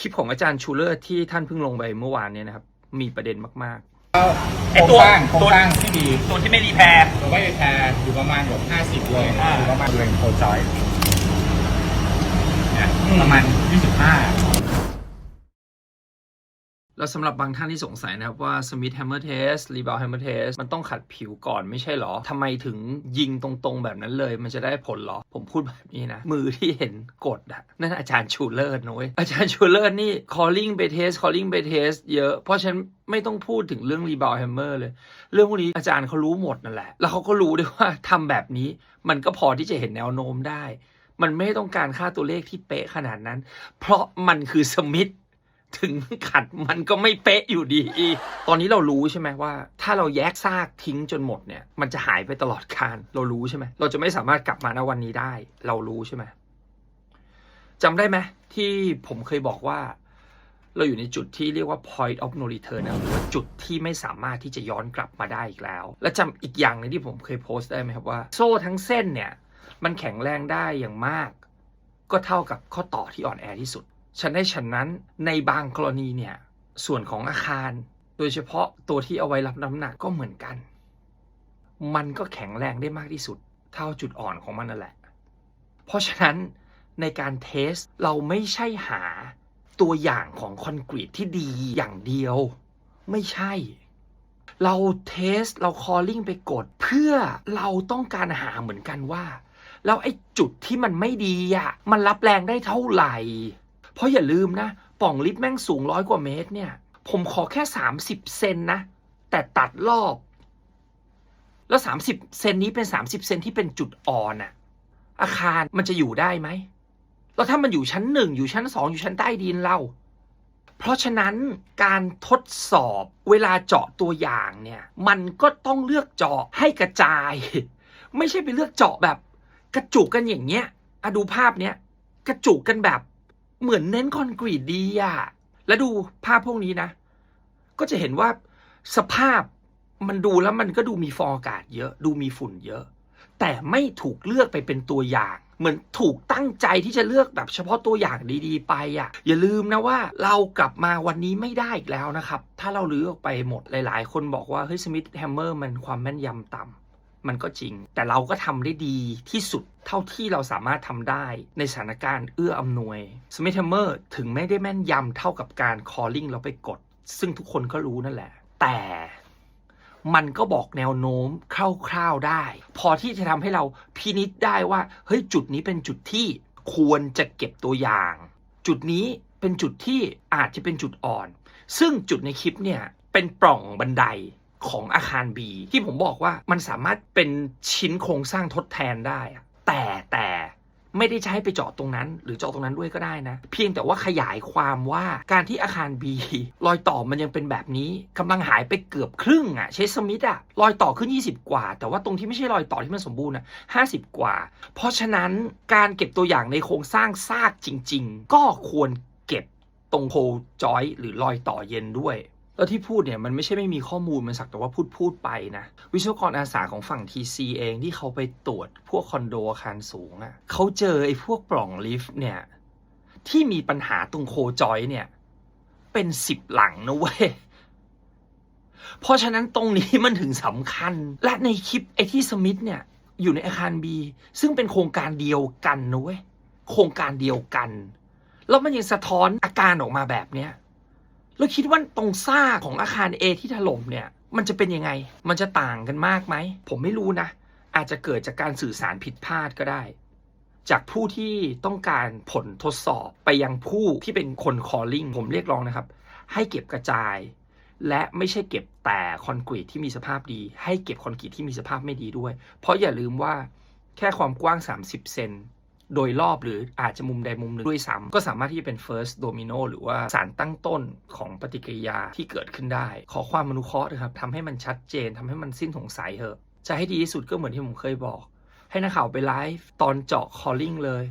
คลิปของอาจารย์ชูเลอร์ที่ท่านเพิ่งลงไปเมื่อวานเนี่ยนะครับ มีประเด็นมากโครงสร้างโครงสร้างที่ดีตัวที่ไม่รีแพร์ตัวไม่แพรอยู่ประมาณแบบ50 เลยอ่าอยู่ประมาณบริเวณโคจอยเนี่ยอืมประมาณ 25ๆ แล้วสำหรับบางท่านที่สงสัยนะครับว่า Smith Hammer Test Rebound Hammer Test มันต้องขัดผิวก่อนไม่ใช่หรอทำไมถึงยิงตรงๆ แบบนั้นเลย มันจะได้ผลหรอ ผมพูดแบบนี้นะ มือที่เห็นกดอะนั่นอาจารย์ชูเลอร์นะเว้ยอาจารย์ชูเลอร์นี่ calling ไป test calling ไป test เยอะ เพราะฉะนันไม่ต้องพูดถึงเรื่อง rebound hammer เลย เรื่องพวกนี้อาจารย์เขารู้หมดนั่นแหละ แล้วเขาก็รู้ด้วยว่าทำแบบนี้ มันก็พอที่จะเห็นแนวโน้มได้ มันไม่ต้องการค่าตัวเลขที่เป๊ะขนาดนั้น เพราะมันคือสมิธ ถึงขัดมันก็ไม่เป๊ะอยู่ดี ตอนนี้เรารู้ใช่ไหมว่า ถ้าเราแยกซากทิ้งจนหมดเนี่ย มันจะหายไปตลอดการเรารู้ใช่ไหมเราจะไม่สามารถกลับมาณวันนี้ได้ เรารู้ใช่ไหมจำได้ไหมที่ผมเคยบอกว่า เราอยู่ในจุดที่เรียกว่า point of no return นะหรือว่าจุดที่ไม่สามารถที่จะย้อนกลับมาได้อีกแล้ว และจำอีกอย่างหนึงที่ผมเคยโพสต์ได้ไหมครับว่าโซ่ทั้งเส้นเนี่ย มันแข็งแรงได้อย่างมาก ก็เท่ากับข้อต่อที่อ่อนแอที่สุด ฉันได้ฉันนั้นในบางกรณีเนี่ยส่วนของอาคาร โดยเฉพาะตัวที่เอาไว้รับน้ำหนักก็เหมือนกัน มันก็แข็งแรงได้มากที่สุด เท่าจุดอ่อนของมันนั่นแหละ เพราะฉะนั้นในการเทสเราไม่ใช่หาตัวอย่างของคอนกรีตที่ดีอย่างเดียว ไม่ใช่ เราเทสเราคอลลิ่งไปกด เพื่อเราต้องการหาเหมือนกันว่า แล้วไอ้จุดที่มันไม่ดีอะมันรับแรงได้เท่าไหร่ เพราะอย่าลืมนะ ป่องลิฟต์แม่งสูงร้อยกว่าเมตรเนี่ย ผมขอแค่ 30 เซนนะ แต่ตัดรอบ แล้ว 30 เซนนี้เป็น 30 เซนที่เป็นจุดอ่อนอะอาคารมันจะอยู่ได้ไหม แล้วถ้ามันอยู่ชั้นหนึ่งอยู่ชั้นสองอยู่ชั้นใต้ดินเรา เพราะฉะนั้นการทดสอบเวลาเจาะตัวอย่างเนี่ย มันก็ต้องเลือกเจาะให้กระจาย ไม่ใช่ไปเลือกเจาะแบบ กระจุกกันอย่างเงี้ยอะดูภาพเนี้ยกระจุกกันแบบ เหมือนเน้นคอนกรีตดีอะแล้วดูภาพพวกนี้นะ ก็จะเห็นว่าสภาพมันดูแล้วมันก็ดูมีฟองอากาศเยอะ ดูมีฝุ่นเยอะ แต่ไม่ถูกเลือกไปเป็นตัวอย่าง เหมือนถูกตั้งใจที่จะเลือกแบบเฉพาะตัวอย่างดีๆ ไปอะ อย่าลืมนะว่าเรากลับมาวันนี้ไม่ได้อีกแล้วนะครับ ถ้าเราลื้อออกไปหมดหลาย ๆ คนบอกว่าเฮ้ยสมิธแฮมเมอร์มันความแม่นยำต่ำ มันก็จริง แต่เราก็ทำได้ดีที่สุดเท่าที่เราสามารถทำได้ในสถานการณ์เอื้ออำนวยสมิธแฮมเมอร์ถึงไม่ได้แม่นยำเท่ากับการ calling แล้วไปกด ซึ่งทุกคนก็รู้นั่นแหละ แต่มันก็บอกแนวโน้มคร่าวๆได้ พอที่จะทำให้เราพินิจได้ว่าเฮ้ยจุดนี้เป็นจุดที่ควรจะเก็บตัวอย่าง จุดนี้เป็นจุดที่อาจจะเป็นจุดอ่อน ซึ่งจุดในคลิปเนี่ยเป็นปล่องบันได ของอาคาร B ที่ผมบอกว่ามันสามารถเป็นชิ้นโครงสร้างทดแทนได้แต่แต่ไม่ได้ให้ไปเจาะตรงนั้น หรือเจาะตรงนั้นด้วยก็ได้นะ เพียงแต่ว่าขยายความว่าการที่อาคาร B รอยต่อมันยังเป็นแบบนี้กำลังหายไปเกือบครึ่งอะ่ะใช้สมิธอะรอยต่อขึ้น 20 กว่า แต่ว่าตรงที่ไม่ใช่รอยต่อที่มันสมบูรณ์อะ50กว่า เพราะฉะนั้นการเก็บตัวอย่างในโครงสร้างซากจริง ๆ ก็ควรเก็บตรงโฮจอยหรือรอยต่อเย็นด้วย แล้วที่พูดเนี่ยมันไม่ใช่ไม่มีข้อมูลมันสักแต่ว่าพูดพูดไปนะ วิศวกรอาสาของฝั่ง TC เองที่เขาไปตรวจพวกคอนโดอาคารสูงอะ่ะเขาเจอไอ้พวกปล่องลิฟต์เนี่ยที่มีปัญหาตรงโคจอยเนี่ย เป็นสิบหลังนะเว้ยเพราะฉะนั้นตรงนี้มันถึงสำคัญ และในคลิปไอ้ที่สมิธเนี่ยอยู่ในอาคาร B ซึ่งเป็นโครงการเดียวกันนะเว้ยโครงการเดียวกัน แล้วมันยังสะท้อนอาการออกมาแบบเนี้ย แล้วคิดว่าตรงซากของอาคาร A ที่ถล่มเนี่ย มันจะเป็นยังไง มันจะต่างกันมากไหม ผมไม่รู้นะ อาจจะเกิดจากการสื่อสารผิดพลาดก็ได้ จากผู้ที่ต้องการผลทดสอบไปยังผู้ที่เป็นคน calling ผมเรียกร้องนะครับ ให้เก็บกระจาย และไม่ใช่เก็บแต่คอนกรีตที่มีสภาพดี ให้เก็บคอนกรีตที่มีสภาพไม่ดีด้วย เพราะอย่าลืมว่าแค่ความกว้าง 30 เซน โดยรอบหรืออาจจะมุมใดมุมหนึ่งด้วยซ้ำก็สามารถที่จะเป็น first domino หรือว่าสารตั้งต้นของปฏิกิริยาที่เกิดขึ้นได้ ขอความอนุเคราะห์นะครับทำให้มันชัดเจนทำให้มันสิ้นสงสัยเถอะ จะให้ดีที่สุดก็เหมือนที่ผมเคยบอก ให้นักข่าวไปไลฟ์ตอนเจาะ calling เลย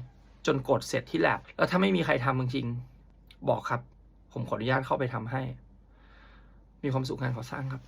จนกดเสร็จที่แลบแล้วถ้าไม่มีใครทำจริงๆบอกครับ ผมขออนุญาตเข้าไปทำให้ มีความสุขงานก่อสร้างครับ